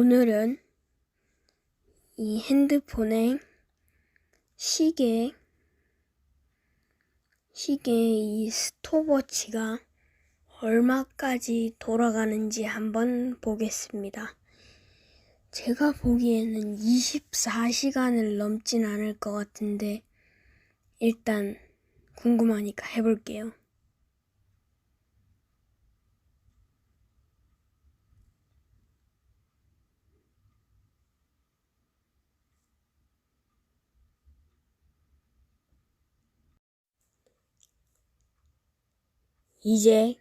오늘은 이 핸드폰에 시계, 시계 이 스톱워치가 얼마까지 돌아가는지 한번 보겠습니다. 제가 보기에는 24시간을 넘진 않을 것 같은데, 일단 궁금하니까 해볼게요. 이제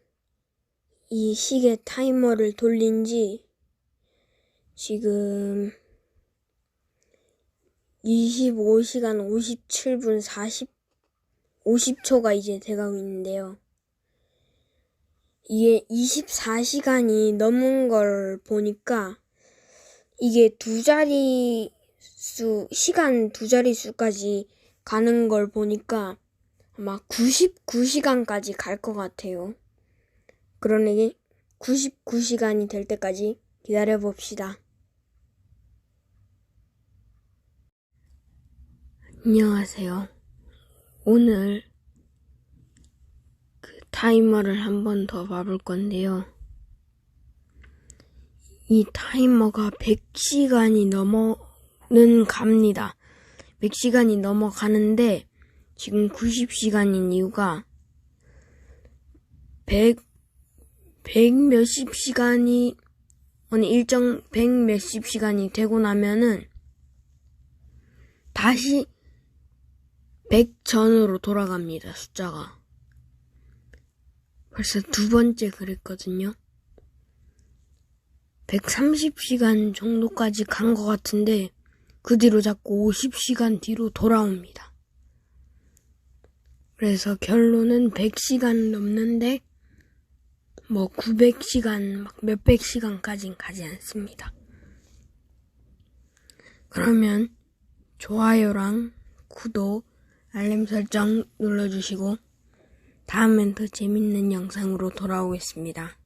이 시계 타이머를 돌린 지 지금 25시간 57분 40, 50초가 이제 돼가고 있는데요. 이게 24시간이 넘은 걸 보니까 이게 두 자리 수, 시간 두 자리 수까지 가는 걸 보니까 아마 99시간까지 갈 것 같아요. 그러니 99시간이 될 때까지 기다려 봅시다. 안녕하세요. 오늘 그 타이머를 한 번 더 봐볼 건데요. 이 타이머가 100시간이 넘어는 갑니다. 100시간이 넘어가는데 지금 90시간인 이유가 100, 100 몇십 시간이 어느 일정 100 몇십 시간이 되고 나면은 다시 100 전으로 돌아갑니다. 숫자가. 벌써 두 번째 그랬거든요. 130시간 정도까지 간 것 같은데 그 뒤로 자꾸 50시간 뒤로 돌아옵니다. 그래서 결론은 100시간 넘는데 뭐 900시간 막 몇백 시간까진 가지 않습니다. 그러면 좋아요랑 구독, 알림 설정 눌러주시고 다음엔 더 재밌는 영상으로 돌아오겠습니다.